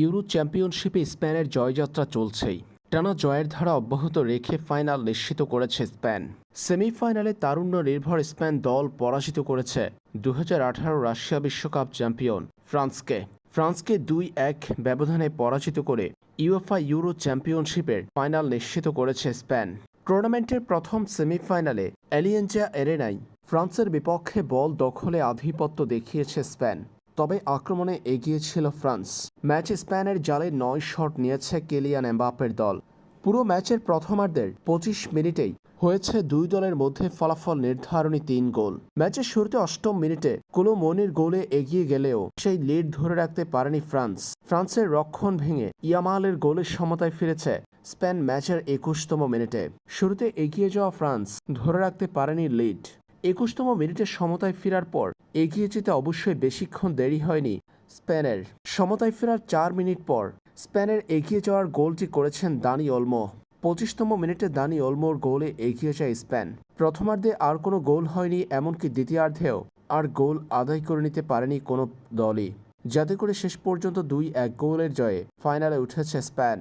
Euro চ্যাম্পিয়নশিপে স্পেনের জয়যাত্রা চলছেই। টানা জয়ের ধারা অব্যাহত রেখে ফাইনাল নিশ্চিত করেছে স্পেন। সেমিফাইনালে তারুণ্য নির্ভর স্পেন দল পরাজিত করেছে দু হাজার আঠারো রাশিয়া বিশ্বকাপ চ্যাম্পিয়ন ফ্রান্সকে। ফ্রান্সকে দুই এক ব্যবধানে পরাজিত করে ইউএফআ ইউরো চ্যাম্পিয়নশিপের ফাইনাল নিশ্চিত করেছে স্পেন। টুর্নামেন্টের প্রথম সেমিফাইনালে এলিয়েঞ্জা এরেনাই ফ্রান্সের বিপক্ষে বল দখলে আধিপত্য দেখিয়েছে স্পেন। তবে আক্রমণে এগিয়ে ছিল ফ্রান্স। ম্যাচে স্প্যানের জালে নয় শট নিয়েছে কেলিয়ান এমবাপের দল। পুরো ম্যাচের প্রথমার্ধের পঁচিশ মিনিটেই হয়েছে দুই দলের মধ্যে ফলাফল নির্ধারণী তিন গোল। ম্যাচের শুরুতে অষ্টম মিনিটে কোলো মনির গোলে এগিয়ে গেলেও সেই লিড ধরে রাখতে পারেনি ফ্রান্স। ফ্রান্সের রক্ষণ ভেঙে ইয়ামালের গোলের সমতায় ফিরেছে স্পেন ম্যাচের একুশতম মিনিটে। শুরুতে এগিয়ে যাওয়া ফ্রান্স ধরে রাখতে পারেনি লিড। একুশতম মিনিটে সমতায় ফেরার পর, এগিয়ে যেতে অবশ্যই বেশিক্ষণ দেরি হয়নি স্পেনের। সমতায় ফেরার চার মিনিট পর, স্পেনের এগিয়ে যাওয়ার গোলটি করেছেন দানি অলমো। পঁচিশতম মিনিটে দানি অলমোর গোলে এগিয়ে যায় স্পেন। প্রথমার্ধে আর কোনো গোল হয়নি, এমনকি দ্বিতীয়ার্ধেও আর গোল আদায় করে নিতে পারেনি কোনো দলই। যাতে করে শেষ পর্যন্ত দুই এক গোলের জয়ে ফাইনালে উঠেছে স্পেন।